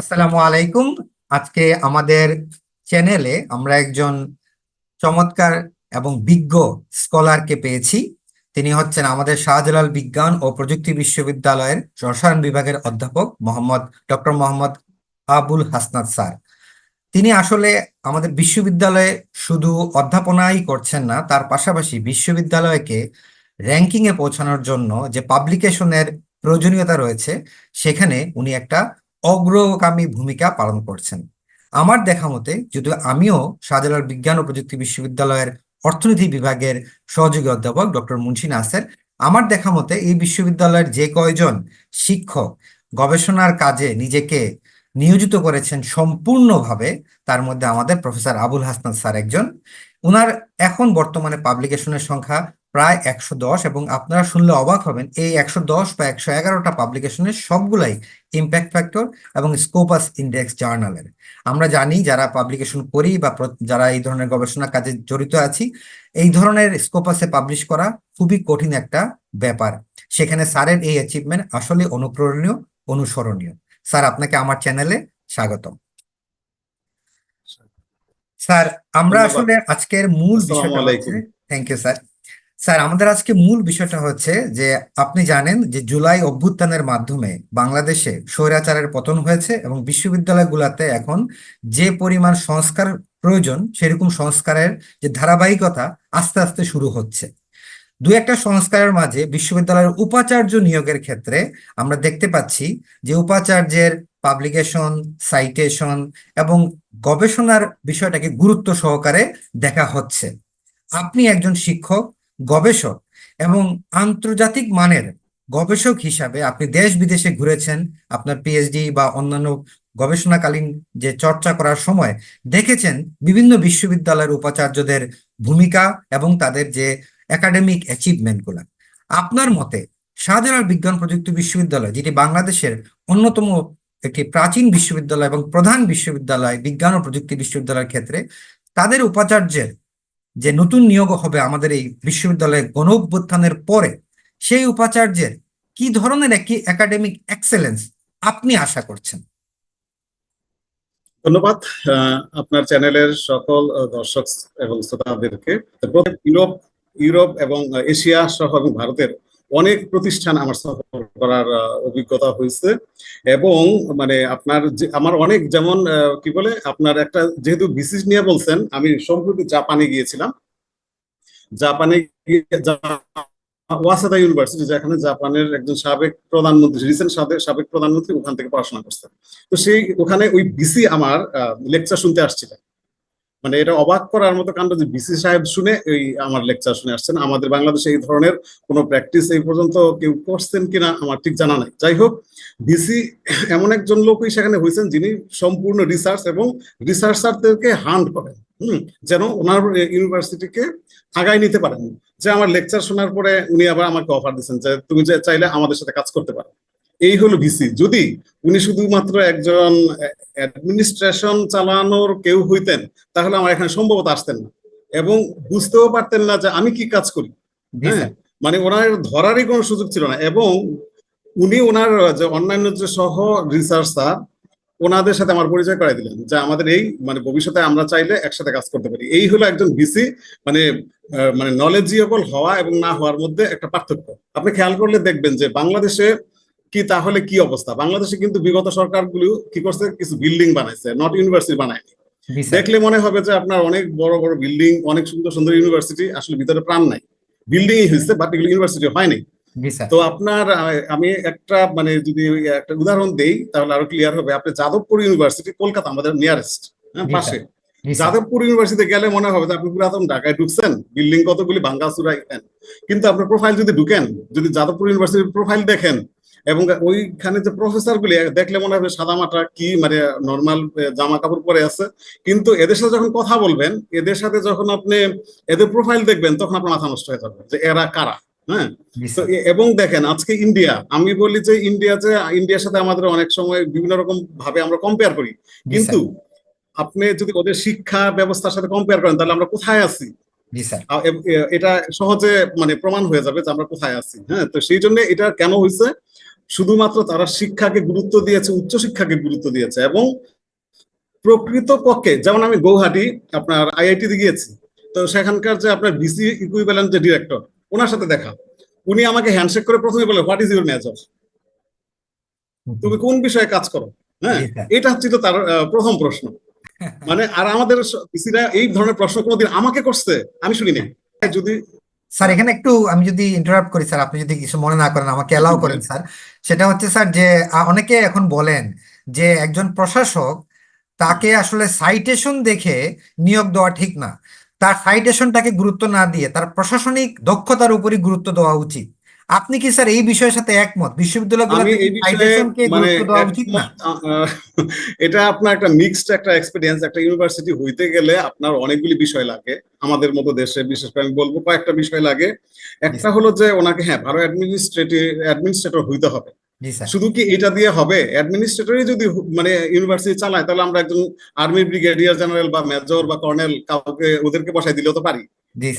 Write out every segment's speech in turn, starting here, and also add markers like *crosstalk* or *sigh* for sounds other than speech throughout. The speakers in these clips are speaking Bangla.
আসসালামু আলাইকুম। আজকে আমাদের চ্যানেলে আমরা একজন চমৎকার এবং বিজ্ঞ স্কলারকে পেয়েছি। তিনি হচ্ছেন আমাদের শাহজালাল বিজ্ঞান ও প্রযুক্তি বিশ্ববিদ্যালয়ের রসায়ন বিভাগের অধ্যাপক মোহাম্মদ ডক্টর মোহাম্মদ আবুল হাসনাত স্যার। তিনি আসলে আমাদের বিশ্ববিদ্যালয়ে শুধু অধ্যাপনাই করছেন না, তার পাশাপাশি বিশ্ববিদ্যালয়কে র্যাঙ্কিংয়ে পৌঁছানোর জন্য যে পাবলিকেশনের প্রয়োজনীয়তা রয়েছে, সেখানে উনি একটা অগ্রগামী ভূমিকা পালন করছেন। আমার দেখা মতে, যদিও আমিও শাহজালাল বিজ্ঞান ও প্রযুক্তি বিশ্ববিদ্যালয়ের অর্থনীতি বিভাগের সহযোগী অধ্যাপক ডক্টর মুন্সি নাসের, আমার দেখা মতে এই বিশ্ববিদ্যালয়ের যে কয়জন শিক্ষক গবেষণার কাজে নিজেকে নিয়োজিত করেছেন সম্পূর্ণভাবে, তার মধ্যে আমাদের প্রফেসর আবুল হাসনাত স্যার একজন। উনার এখন বর্তমানে পাবলিকেশনের সংখ্যা প্রায় একশো দশ এবং আপনারা শুনলে অবাক হবেন এই একশো দশ বা একশো এগারোটা পাবলিকেশনের সবগুলাই ইম্প্যাক্ট ফ্যাক্টর এবং স্কোপাস ইন্ডেক্স জার্নালের আমরা জানি যারা পাবলিকেশন করি বা যারা এই ধরনের গবেষণা কাজে জড়িত আছি এই ধরনের স্কোপাসে পাবলিশ করা খুবই কঠিন একটা ব্যাপার। সেখানে স্যারের এই অ্যাচিভমেন্ট আসলে অনুপ্রেরণীয় অনুসরণীয়। স্যার আপনাকে আমার চ্যানেলে স্বাগতম। স্যার আমরা আসলে আজকের মূল বিষয়টা। থ্যাংক ইউ স্যার স্যার, আমাদের আজকে মূল বিষয়টা হচ্ছে যে আপনি জানেন যে জুলাই অভ্যুত্থানের মাধ্যমে বাংলাদেশে স্বৈরাচারের পতন হয়েছে এবং বিশ্ববিদ্যালয়গুলোতে এখন যে পরিমাণ সংস্কার প্রয়োজন, সেরকম সংস্কারের যে ধারাবাহিকতা আস্তে আস্তে শুরু হচ্ছে। দু একটা সংস্কারের মাঝে বিশ্ববিদ্যালয়ের উপাচার্য নিয়োগের ক্ষেত্রে আমরা দেখতে পাচ্ছি যে উপাচার্যের পাবলিকেশন, সাইটেশন এবং গবেষণার বিষয়টাকে গুরুত্ব সহকারে দেখা হচ্ছে। আপনি একজন শিক্ষক গবেষক এবং আন্তর্জাতিক মানের গবেষক হিসাবে আপনি দেশ বিদেশে ঘুরেছেন, আপনার পিএইচডি বা অন্যান্য গবেষণাকালীন যে চর্চা করার সময় দেখেছেন বিভিন্ন বিশ্ববিদ্যালয়ের উপাচার্যদের ভূমিকা এবং তাদের যে একাডেমিক অ্যাচিভমেন্টগুলা। আপনার মতে শাহজালাল বিজ্ঞান প্রযুক্তি বিশ্ববিদ্যালয় যেটি বাংলাদেশের অন্যতম একটি প্রাচীন বিশ্ববিদ্যালয় এবং প্রধান বিশ্ববিদ্যালয় বিজ্ঞান ও প্রযুক্তি বিশ্ববিদ্যালয়ের ক্ষেত্রে, তাদের উপাচার্যের যে নতুন নিয়োগ হবে আমাদের এই বিশ্ববিদ্যালয়ে গণ অভ্যুত্থানের পরে, সেই উপাচার্যের কি ধরনের একটি একাডেমিক এক্সেলেন্স আপনি আশা করছেন? ধন্যবাদ আপনার চ্যানেলের সকল দর্শক এবং শ্রোতাদেরকে। ইউরোপ ইউরোপ এবং এশিয়া সহ এবং ভারতের অনেক প্রতিষ্ঠান আমার সফর করার অভিজ্ঞতা হয়েছে। এবং মানে আপনার আমার অনেক যেমন কি বলে, আপনার একটা যেহেতু বিসিস নিয়ে বলছেন, আমি সম্প্রতি জাপানে গিয়েছিলাম। জাপানে ওয়াসাদা ইউনিভার্সিটি, যেখানে জাপানের একজন সাবেক প্রধানমন্ত্রী, রিসেন্ট সাবেক প্রধানমন্ত্রী ওখান থেকে পড়াশোনা করছেন। তো সেই, ওখানে ওই বিসি আমার লেকচার শুনতে আসছিলেন। মানে এটা অবাক করার মতো কাণ্ড যে বিসি সাহেব শুনে ওই আমার লেকচার শুনে আসছেন। আমাদের বাংলাদেশে এই ধরনের কোনো প্র্যাকটিস এই পর্যন্ত কেউ করছেন কিনা আমার ঠিক জানা নাই। যাই হোক বিসি এমন একজন লোকই সেখানে হয়েছেন যিনি সম্পূর্ণ রিসার্চ এবং রিসার্চারদেরকে হান্ড করেন, হুম, যেন ওনার ইউনিভার্সিটিকে আগায় নিতে পারেন। যে আমার লেকচার শোনার পরে উনি আবার আমাকে অফার দিচ্ছেন যে, তুমি যে চাইলে আমাদের সাথে কাজ করতে পারো। এই হলো ভিসি। যদি উনি শুধুমাত্র একজন অ্যাডমিনিস্ট্রেশন চালানোর কেউ হইতেন তাহলে আমার এখানে সম্ভবত আসতেন না। এবং বুঝতেও পারতেন না যে আমি কি কাজ করি। হ্যাঁ? মানে ওনার ধরারই কোনো সুযোগ ছিল না। এবং উনি ওনার যে অন্যান্য যে সহ রিসার্চার ওনাদের সাথে আমার পরিচয় করাই দিলেন যে আমাদের এই মানে ভবিষ্যতে আমরা চাইলে একসাথে কাজ করতে পারি। এই হলো একজন ভিসি মানে মানে নলেজিয়েবল হওয়া এবং না হওয়ার মধ্যে একটা পার্থক্য। আপনি খেয়াল করলে দেখবেন যে বাংলাদেশে কি তাহলে কি অবস্থা? বাংলাদেশে কিন্তু বিগত সরকারগুলো কি করছে? কিছু বিল্ডিং বানাইছে নট ইউনিভার্সিটি বানায়নি। দেখলে মনে হবে যে আপনার অনেক বড় বড় বিল্ডিং অনেক সুন্দর সুন্দর ইউনিভার্সিটি আসলে ভিতরে প্রাণ নাই। বিল্ডিংই হয়েছে বাট এগুলো ইউনিভার্সিটি হয়নি। তো আপনার আমি একটা মানে যদি একটা উদাহরণ দেই তাহলে আরও ক্লিয়ার হবে। আপনি যাদবপুর ইউনিভার্সিটি কলকাতা আমাদের নিয়ারেস্ট হ্যাঁ পাশে। যাদবপুর ইউনিভার্সিটি গেলে মনে হবে যে আপনি পুরাতন ঢাকায় ঢুকছেন বিল্ডিং কতগুলি ভাঙ্গাচুরা এখানে কিন্তু আপনার প্রোফাইল যদি ঢুকেন যদি যাদবপুর ইউনিভার্সিটির প্রোফাইল দেখেন এবং ওইখানে যে প্রফেসর গুলি দেখলে মনে হবে সাদামাটা কি মানে নর্মাল জামা কাপড় পরে আছে। কিন্তু এদের সাথে যখন কথা বলবেন এদের সাথে যখন আপনি এদের প্রোফাইল দেখবেন তখন আপনার মাথা নষ্ট হয়ে যাবে যে এরা কারা হ্যাঁ? এবং দেখেন আজকে ইন্ডিয়া আমি বলি যে ইন্ডিয়া যে ইন্ডিয়ার সাথে আমাদের অনেক সময় বিভিন্ন রকম ভাবে আমরা কম্পেয়ার করি। কিন্তু আপনি যদি ওদের শিক্ষা ব্যবস্থার সাথে কম্পেয়ার করেন তাহলে আমরা কোথায় আছি? এটা সহজে মানে প্রমাণ হয়ে যাবে যে আমরা কোথায় আছি হ্যাঁ? তো সেই জন্য এটা কেন হয়েছে শুধুমাত্র তারা শিক্ষাকে গুরুত্ব দিয়েছে উচ্চশিক্ষাকে গুরুত্ব দিয়েছে এবং প্রকৃত পক্ষে যেমন আমি গৌহাটি আপনার আইআইটি গিয়েছি তো সেখানকার যে আপনার বিসি ইকুইভ্যালেন্ট যে ডিরেক্টর ওনার সাথে দেখা। উনি আমাকে হ্যান্ডশেক করে প্রথমে বলে হোয়াট ইজ ইউর মেজর তুমি কোন বিষয়ে কাজ করো? হ্যাঁ এটা। হচ্ছে তো তার প্রথম প্রশ্ন। মানে আর আমাদের বিসিরা এই ধরনের প্রশ্ন কোনোদিন আমাকে করছে আমি শুনিনি যদি স্যার এখানে একটু আমি যদি ইন্টারাপ্ট করি স্যার আপনি যদি কিছু মনে না করেন আমাকে অ্যালাউ করেন স্যার। সেটা হচ্ছে স্যার যে অনেকে এখন বলেন যে একজন প্রশাসক তাকে আসলে সাইটেশন দেখে নিয়োগ দেওয়া ঠিক না। তার সাইটেশনটাকে গুরুত্ব না দিয়ে তার প্রশাসনিক দক্ষতার উপরই গুরুত্ব দেওয়া উচিত। আপনি কি স্যার এই বিষয়ের সাথে একমত? সাইটেশনকে মানে এটা আপনার একটা মিক্সড একটা এক্সপিরিয়েন্স একটা ইউনিভার্সিটি হইতে গেলে আপনার অনেকগুলি বিষয় লাগে আমাদের মতো দেশে। বিশেষ করে আমি বলব কয়েকটা বিষয় লাগে। একটা হলো যে ওনাকে হ্যাঁ ভালো অ্যাডমিনিস্ট্রেটিভ অ্যাডমিনিস্ট্রেটর হইতে হবে। শুধু কি এটা দিয়ে হবে? অ্যাডমিনিস্ট্রেটরই যদি মানে ইউনিভার্সিটি চালায় তাহলে আমরা একজন আর্মি ব্রিগেডিয়ার জেনারেল বা মেজর বা কর্নেল কাউকে ওদেরকে বসাই দিলেও তো পারি।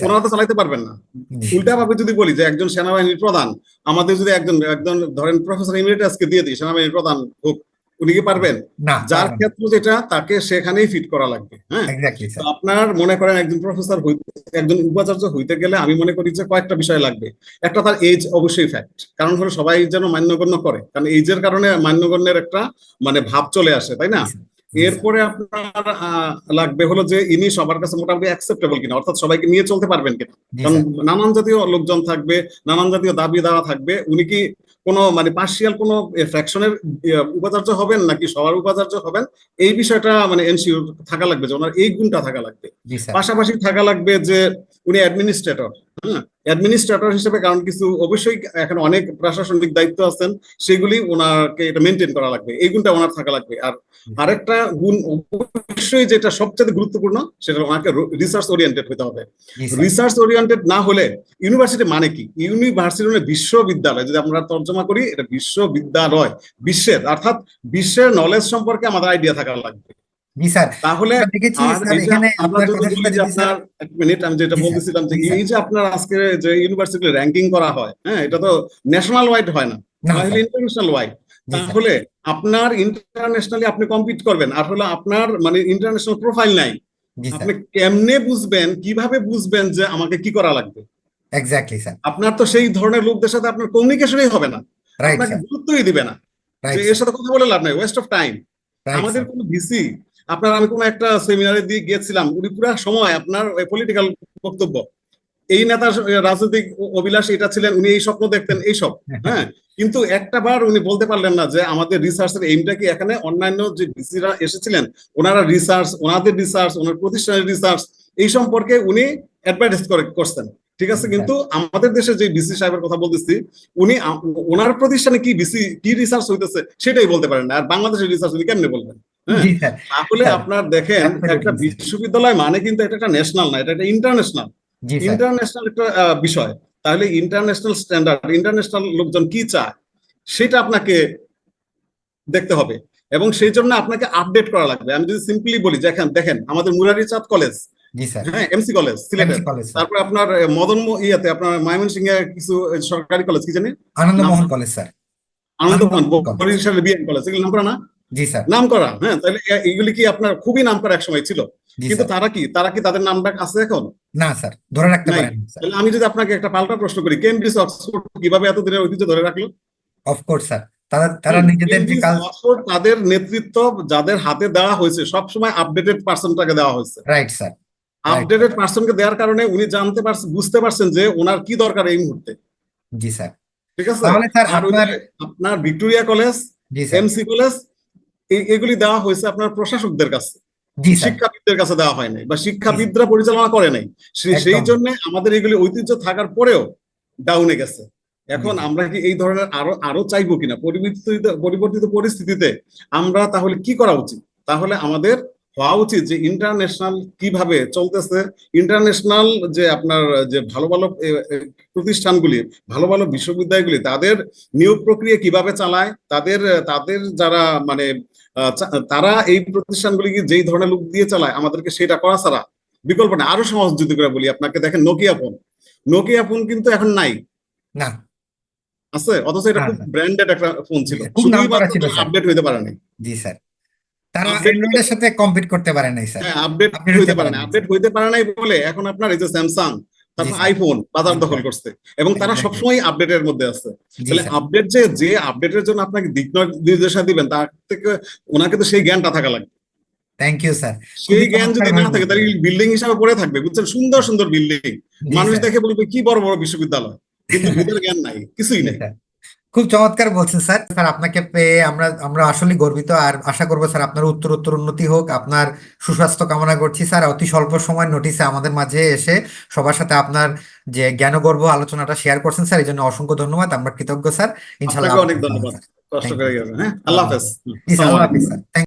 ওনারা তো চালাইতে পারবেন না। উল্টা ভাবে যদি বলি যে একজন সেনাবাহিনীর প্রধান আমাদের যদি একজন একজন ধরেন প্রফেসর ইমিরেটাসকে দিয়ে দিই সেনাবাহিনীর প্রধান হোক উনি কি পারবেন? না যার ক্ষেত্রে যেটা তাকে সেখানেই ফিট করা লাগবে হ্যাঁ? আপনার মনে করেন একজন প্রফেসর একজন উপাচার্য হইতে গেলে আমি মনে করি যে কয়েকটা বিষয় লাগবে। একটা তার এজ অবশ্যই ফ্যাক্ট কারণ হলো সবাই যেন মান্যগণ্য করে কারণ এজের কারণে মান্যগণ্যের একটা মানে ভাব চলে আসে তাই না? এরপরে আপনার লাগবে হলো যে ইনি সবার কাছে মোটামুটি অ্যাকসেপ্টেবল কিনা অর্থাৎ সবাইকে নিয়ে চলতে পারবেন কিনা। কারণ নানান জাতীয় লোকজন থাকবে নানান জাতীয় দাবি দাওয়া থাকবে উনি কি কোনো মানে পার্সিয়াল কোনো ফ্র্যাকশনের উপাচার্য হবেন নাকি সবার উপাচার্য হবেন? এই বিষয়টা মানে এনসিওর থাকা লাগবে যে ওনার এই গুণটা থাকা লাগবে। পাশাপাশি থাকা লাগবে যে উনি অ্যাডমিনিস্ট্রেটর হ্যাঁ? অ্যাডমিনিস্ট্রেটর হিসেবে কারণ কিছু অবশ্যই এখন অনেক প্রশাসনিক দায়িত্ব আছেন সেগুলি ওনাকে এটা মেনটেন করা লাগবে এই গুণটা ওনার থাকা লাগবে। আর আরেকটা গুণ অবশ্যই যেটা সবচেয়ে গুরুত্বপূর্ণ সেটা ওনাকে রিসার্চ ওরিয়েন্টেড হতে হবে। রিসার্চ ওরিয়েন্টেড না হলে ইউনিভার্সিটি মানে কি? ইউনিভার্সিটি মানে বিশ্ববিদ্যালয় যদি আমরা তর্জমা করি এটা বিশ্ববিদ্যালয় বিশ্বের অর্থাৎ বিশ্বের নলেজ সম্পর্কে আমাদের আইডিয়া থাকা লাগবে। জি স্যার। তাহলে দেখেছি এখানে আপনার যদি কথার বলি সাথে যে আপনার এক মিনিট আমি যেটা বলতেছিলাম যে এই যে আপনার আজকে যে ইউনিভার্সিটি র্যাঙ্কিং করা হয় হ্যাঁ এটা তো ন্যাশনাল ওয়াইড হয় না তাহলে ইন্টারন্যাশনাল ওয়াইড তাহলে আপনার ইন্টারন্যাশনালি আপনি কম্পিট করবেন আর হলো আপনার মানে ইন্টারন্যাশনাল প্রোফাইল নাই। আপনি কেমনে বুঝবেন কীভাবে বুঝবেন যে আমাকে কি করা লাগবে? Exactly sir. আপনার তো সেই ধরনের লোকদের সাথে আপনার কমিউনিকেশনই হবে না। আপনাকে গুরুত্বই দিবে না। এর সাথে কথা বলে লাভ নাই ওয়েস্ট অফ টাইম আমাদের কোনো ভিসি আপনার আমি কোনো একটা সেমিনারে দিয়ে গিয়েছিলাম উনি পুরো সময় আপনার পলিটিক্যাল বক্তব্য। এই নেতা রাজনৈতিক অভিলাষ এটা ছিলেন উনি এই স্বপ্ন দেখতেন এইসব হ্যাঁ। কিন্তু একটা বার উনি বলতে পারলেন না যে আমাদের রিসার্চের এইমটা কি? এখানে অন্যান্য যে ভিসিরা এসেছিলেন ওনারা রিসার্চ ওনাদের রিসার্চ ওনার প্রতিষ্ঠানের রিসার্চ এই সম্পর্কে উনি অ্যাডভার্টাইজ করে করছেন। ঠিক আছে? কিন্তু আমাদের দেশে যে বিসি সাহেবের কথা বলতেছি উনি ওনার প্রতিষ্ঠানে কি বিসি কি রিসার্চ হইতেছে সেটাই বলতে পারেন না। আর বাংলাদেশের রিসার্চ উনি কেমনে বলবেন? হ্যাঁ তাহলে আপনার দেখেন একটা বিশ্ববিদ্যালয় মানে কিন্তু এটা একটা ন্যাশনাল না এটা একটা ইন্টারন্যাশনাল ইন্টারন্যাশনাল একটা বিষয়। তাহলে ইন্টারন্যাশনাল স্ট্যান্ডার্ড ইন্টারন্যাশনাল লোকজন কি চায় সেটা আপনাকে দেখতে হবে। এবং সেই জন্য আপনাকে আপডেট করা লাগবে। আমি যদি সিম্পলি বলি দেখেন দেখেন আমাদের মুরারি চাঁদ কলেজ। হ্যাঁ এমসি কলেজ সিলেটের। তারপরে আপনার মদন ইয়েতে আপনার ময়মনসিংহে কিছু সরকারি কলেজ কি জানি? Anandamohan college sir. আনন্দমোহন। বরিশালের বিএন কলেজ। এগুলো নাম না? জি স্যার। নাম করা হ্যাঁ? তাহলে এগুলি কি আপনার খুবই নাম করা এক সময় ছিল কিন্তু তারা কি? তারা কি তাদের নামটা আছে এখন? না স্যার ধরে রাখতে পারেন তাহলে আমি যদি আপনাকে একটা পাল্টা প্রশ্ন করি কেমব্রিজ অক্সফোর্ড কীভাবে এত দিনের ঐতিহ্য ধরে রাখল? Of course sir. তারা তারা নিজেদের অক্সফোর্ড তাদের নেতৃত্ব যাদের হাতে দেওয়া হয়েছে সবসময় আপডেটেড পার্সনটাকে দেওয়া হয়েছে। Right sir. আপডেটেড পার্সনকে দেওয়ার কারণে উনি জানতে পারছেন বুঝতে পারছেন যে ওনার কি দরকার এই মুহূর্তে। জি স্যার। ঠিক আছে? তাহলে স্যার আপনার আপনার ভিক্টোরিয়া কলেজ এমসি কলেজ এগুলি দেওয়া হয়েছে আপনার প্রশাসকদের কাছে। শিক্ষাবিদদের কাছে দেওয়া হয় নাই বা শিক্ষাবিদরা পরিচালনা করে নাই। সেই জন্য আমাদের এগুলি ঐতিহ্য থাকার পরেও ডাউনে গেছে। এখন আমরা কি এই ধরনের আরও আরও চাইব কিনা? পরিবর্তিত পরিবর্তিত পরিস্থিতিতে আমরা তাহলে কি করা উচিত? তাহলে আমাদের হওয়া উচিত যে ইন্টারন্যাশনাল কীভাবে চলতেছে? ইন্টারন্যাশনাল যে আপনার যে ভালো ভালো প্রতিষ্ঠানগুলি ভালো ভালো বিশ্ববিদ্যালয়গুলি তাদের নিয়োগ প্রক্রিয়া কীভাবে চালায়? তাদের তাদের যারা মানে তারা এই প্রতিষ্ঠানগুলিকে যেই ধরনের লোক দিয়ে চালায় আমাদেরকে সেটা করা ছাড়া বিকল্প না আরও সহজ যদি করে বলি আপনাকে দেখেন নোকিয়া ফোন নোকিয়া ফোন কিন্তু এখন নাই। না। আছে? অথচ এটা হ্যাঁ, খুব হ্যাঁ। ব্র্যান্ডেড একটা ফোন ছিল। আপডেট হইতে পারে নাই। জি স্যার। তারা অ্যান্ড্রয়েডের সাথে কম্পিট করতে পারে নাই স্যার। হ্যাঁ আপডেট Update হইতে পারে না আপডেট হইতে পারে নাই বলে এখন আপনার এই যে স্যামসাং তারপর আইফোন বাজার দখল করছে। এবং তারা. সবসময় আপডেটের মধ্যে আছে। তাহলে আপডেট যে যে আপডেটের জন্য আপনাকে দিক নির্দেশনা দিবেন তার থেকে ওনাকে তো সেই জ্ঞানটা থাকা লাগবে। থ্যাংক ইউ স্যার সেই জ্ঞান যদি না থাকে তাহলে বিল্ডিং হিসাবে পড়ে থাকবে বুঝছেন? সুন্দর সুন্দর বিল্ডিং মানুষ দেখে বলবে কি বড় বড় বিশ্ববিদ্যালয়? কিন্তু *laughs* ভিতরে জ্ঞান নাই কিছুই নাই। খুব চমৎকার বলছেন স্যার। স্যার আপনাকে পেয়ে আমরা আমরা আসলে গর্বিত আর আশা করব স্যার আপনার উত্তর উত্তর উন্নতি হোক। আপনার সুস্বাস্থ্য কামনা করছি স্যার। অতি স্বল্প সময় নোটিসে আমাদের মাঝে এসে সবার সাথে আপনার যে জ্ঞানগর্ভ আলোচনাটা শেয়ার করছেন স্যার এই জন্য অসংখ্য ধন্যবাদ। আমরা কৃতজ্ঞ স্যার। ইনশাল্লাহ অনেক ধন্যবাদ। কষ্ট করে গেছেন হ্যাঁ? আল্লাহ হাফেজ। আল্লাহ হাফিজ স্যার